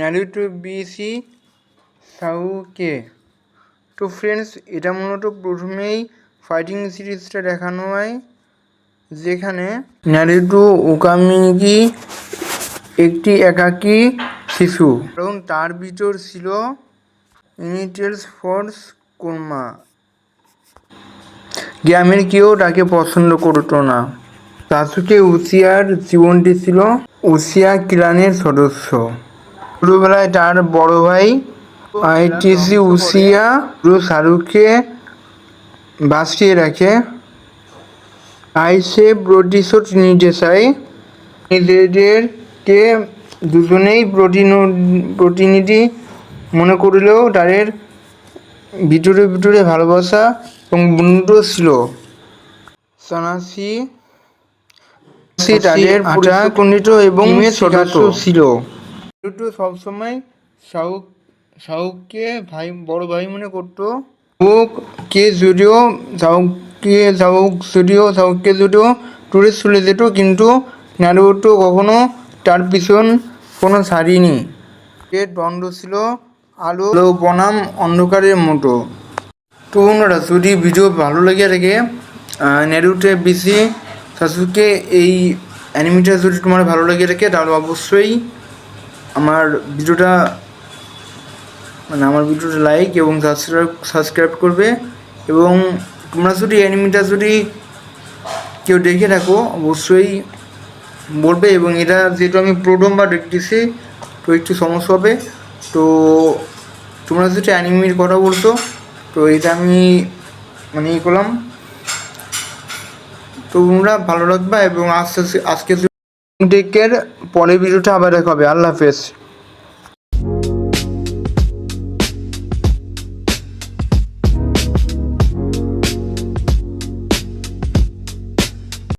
Naruto BC, সাউকে। তো friends এটা মূলত প্রথমেই ফাইটিং সিরিজটা দেখানো হয়, যেখানে নারুটো ওকামিকি একটি একাকী শিশু। এবং তার ভিতর ছিল ইউনিটেলস ফোর্স কোরমা গ্রামের কেউ তাকে পছন্দ করতো না। সাসুকে উসিয়ার জীবনটি ছিল উসিয়া ক্লানের সদস্য। ছোটবেলায় তার বড় ভাই আইটিসি উসিয়া পুরো শাহরুখকে বাঁচিয়ে রাখে। আইসে প্রতিশোধ নিতে চায় নিজেদেরকে দুজনেই প্রতিনো- প্রতিনিধি মনে করলেও তাদের ভিতরে ভিতরে ভালোবাসা এবং বন্ধুত্ব ছিল। সানাসি তাদের আটা খণ্ডিত এবং সদস্য ছিল। নারুটো সবসময় শাহুক শাহুককে ভাই, বড় ভাই মনে করতো। ও কে যদিও শাহুককে শাহুক যদিও শাহুককে যদিও টুরে চলে যেত, কিন্তু নারুটো কখনো তার পিছন কোনো ছাড়িনি এর দ্বন্দ্ব ছিল, আলো বনাম অন্ধকারের মতো। তো বন্ধুরা, যদি ভিডিও ভালো লেগে থাকে নেরুটে বিসি সাসুকে এই অ্যানিমিটা যদি তোমার ভালো লেগে থাকে, তাহলে অবশ্যই আমার ভিডিওটা মানে আমার ভিডিওটা লাইক এবং সাবস্ক্রাইব সাবস্ক্রাইব করবে। এবং তোমরা যদি অ্যানিমিটা যদি কেউ দেখে থাকো, অবশ্যই বলবে এবং এটা যেহেতু আমি প্রথমবার দেখতেছি, তো একটু সমস্যা হবে। তো তোমরা যেটা অ্যানিমির কথা বলছো, তো এটা আমি মানে ই করলাম। তো তোমরা ভালো রাখবা এবং আস্তে আজকে টেকের পরের ভিডিওটা আবার দেখা হবে। আল্লাহ হাফেজ।